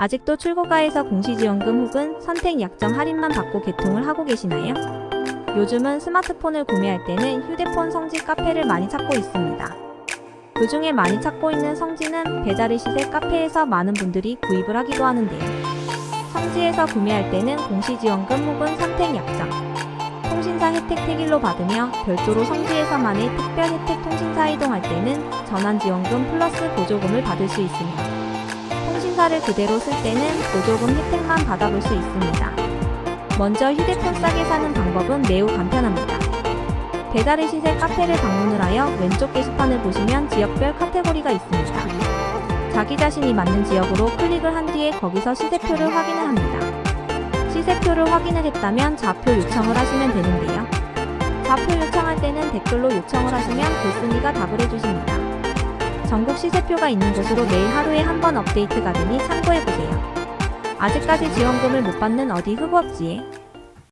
아직도 출고가에서 공시지원금 혹은 선택 약정 할인만 받고 개통을 하고 계시나요? 요즘은 스마트폰을 구매할 때는 휴대폰 성지 카페를 많이 찾고 있습니다. 그 중에 많이 찾고 있는 성지는 배달의 시세 카페에서 많은 분들이 구입을 하기도 하는데요. 성지에서 구매할 때는 공시지원금 혹은 선택 약정, 통신사 혜택 택일로 받으며 별도로 성지에서만의 특별 혜택 통신사 이동할 때는 전환지원금 플러스 보조금을 받을 수 있습니다. 통신사를 그대로 쓸 때는 보조금 혜택만 받아볼 수 있습니다. 먼저 휴대폰 싸게 사는 방법은 매우 간편합니다. 배달의 시세 카페를 방문을 하여 왼쪽 게시판을 보시면 지역별 카테고리가 있습니다. 자기 자신이 맞는 지역으로 클릭을 한 뒤에 거기서 시세표를 확인을 합니다. 시세표를 확인을 했다면 좌표 요청을 하시면 되는데요. 좌표 요청할 때는 댓글로 요청을 하시면 글쓴이가 답을 해주십니다. 전국 시세표가 있는 곳으로 매일 하루에 한 번 업데이트가 되니 참고해보세요. 아직까지 지원금을 못 받는 어디 흑업지에